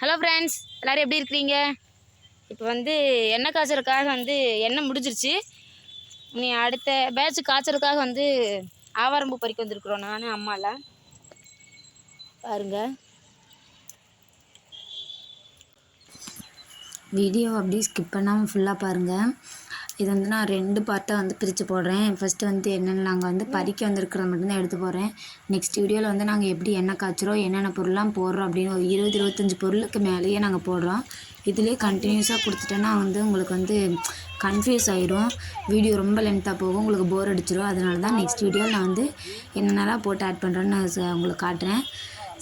Hello friends எல்லோரும் எப்படி இருக்கிறீங்க? இப்போ வந்து எண்ணெய் காய்ச்சலுக்காக வந்து எண்ணெய் முடிஞ்சிருச்சு. நீ அடுத்த பேட்ச் காய்ச்சலுக்காக வந்து ஆவாரம்பூ பறிக்க வந்திருக்குறோம் நான் அம்மாலாம் பாருங்க. வீடியோ அப்படியே ஸ்கிப் பண்ணாமல் ஃபுல்லாக பாருங்கள் இது வந்து நான் ரெண்டு பார்ட்டாக வந்து பிரித்து போடுறேன். ஃபஸ்ட்டு வந்து என்னென்ன நாங்கள் வந்து பறிக்க வந்திருக்கிறத மட்டும்தான் எடுத்து போடுறேன். நெக்ஸ்ட் வீடியோவில் வந்து நாங்கள் எப்படி என்ன காய்ச்சுறோம் என்னென்ன பொருள்லாம் போடுறோம் அப்படின்னு ஒரு இருபது இருபத்தஞ்சி பொருளுக்கு மேலேயே நாங்கள் போடுறோம். இதுலேயே கண்டினியூஸாக கொடுத்துட்டேன்னா வந்து உங்களுக்கு வந்து கன்ஃபியூஸ் ஆயிரும். வீடியோ ரொம்ப லென்த்தாக போகும் உங்களுக்கு போர் அடிச்சிடும் அதனால தான் நெக்ஸ்ட் வீடியோவில் நான் வந்து என்னென்னலாம் போட்டு ஆட் பண்ணுறேன்னு நான் உங்களுக்கு காட்டுறேன்.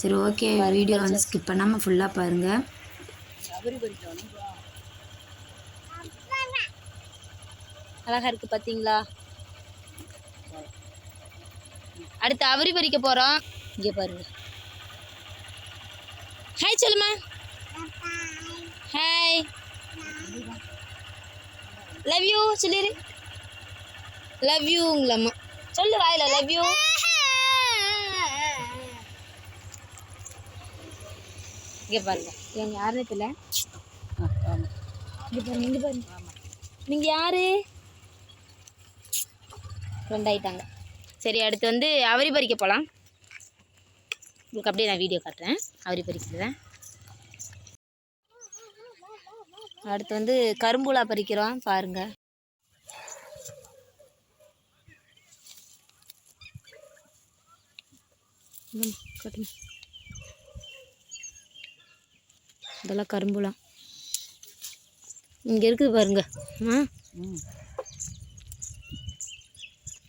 சரி ஓகே வீடியோ வந்து ஸ்கிப் பண்ணாமல் ஃபுல்லாக பாருங்கள் அழகா இருக்கு பார்த்தீங்களா அடுத்து அவரி பறிக்க போகிறோம் இங்கே பாருங்க. ஹாய் சொல்லுமா. ஹாய் லவ் யூ சொல்லிடு லவ் யூங்களம்மா சொல்லு வாயில லவ் யூ இங்கே பாருங்க. எங்கள் யாருன்னு தெரியல. இங்கே பாருங்க இங்கே பாருங்க. நீங்கள் யாரு? ஃப்ரெண்ட் சரி அடுத்து வந்து அவரி பறிக்க போகலாம் உங்களுக்கு அப்படியே நான் வீடியோ காட்டுறேன். அவரி பறிக்கிறத. அடுத்து வந்து கரும்புலா பறிக்கிறோம். பாருங்கள் இதெல்லாம் கரும்புலாம் இங்கே இருக்குது பாருங்க. ஆ?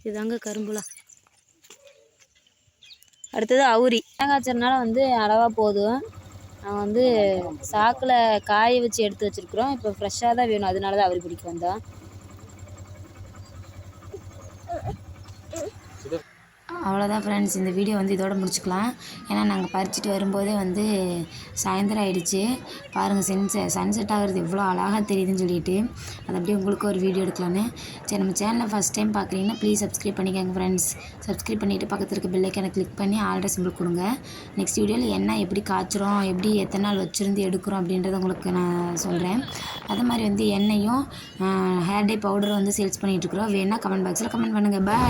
இதாங்க கரும்புலா. அடுத்தது அவுரி. தேங்காய்ச்சறனால வந்து அளவாக போதும். நாங்கள் வந்து சாக்கில் காய வச்சு எடுத்து வச்சுருக்குறோம். இப்போ ஃப்ரெஷ்ஷாக தான் வேணும். அதனால தான் அவுரி பிடிக்க வந்தோம். அவ்வளோதான் ஃப்ரெண்ட்ஸ் இந்த வீடியோ வந்து இதோட முடிச்சுக்கலாம். ஏன்னா நாங்கள் பறிச்சுட்டு வரும்போதே வந்து சாயந்தரம் ஆயிடுச்சு. பாருங்கள் சன்செ சன்செட் ஆகிறது எவ்வளோ அழகாக தெரியுதுன்னு சொல்லிட்டு. அது அப்படியே உங்களுக்கு ஒரு வீடியோ எடுக்கலான்னு சரி நம்ம சேனலை ஃபஸ்ட் டைம் பார்க்குறீங்கன்னா ப்ளீஸ் சப்ஸ்கிரைப் பண்ணிக்கோங்க ஃப்ரெண்ட்ஸ் சப்ஸ்கிரைப் பண்ணிவிட்டு பக்கத்தில் இருக்க பெல்லைக்கான கிளிக் பண்ணி ஆல்ரெடி சிம்பிள் கொடுங்க. நெக்ஸ்ட் வீடியோவில் என்ன எப்படி காய்ச்சுறோம் எப்படி எத்தனை நாள் வச்சுருந்து எடுக்கிறோம் அப்படின்றத உங்களுக்கு நான் சொல்கிறேன் அது மாதிரி வந்து எண்ணெயும் ஹேர் டே பவுடர் வந்து சேல்ஸ் பண்ணிகிட்ருக்குறோம் வேணால் கமெண்ட் பாக்ஸில் கமெண்ட் பண்ணுங்கள் பாய்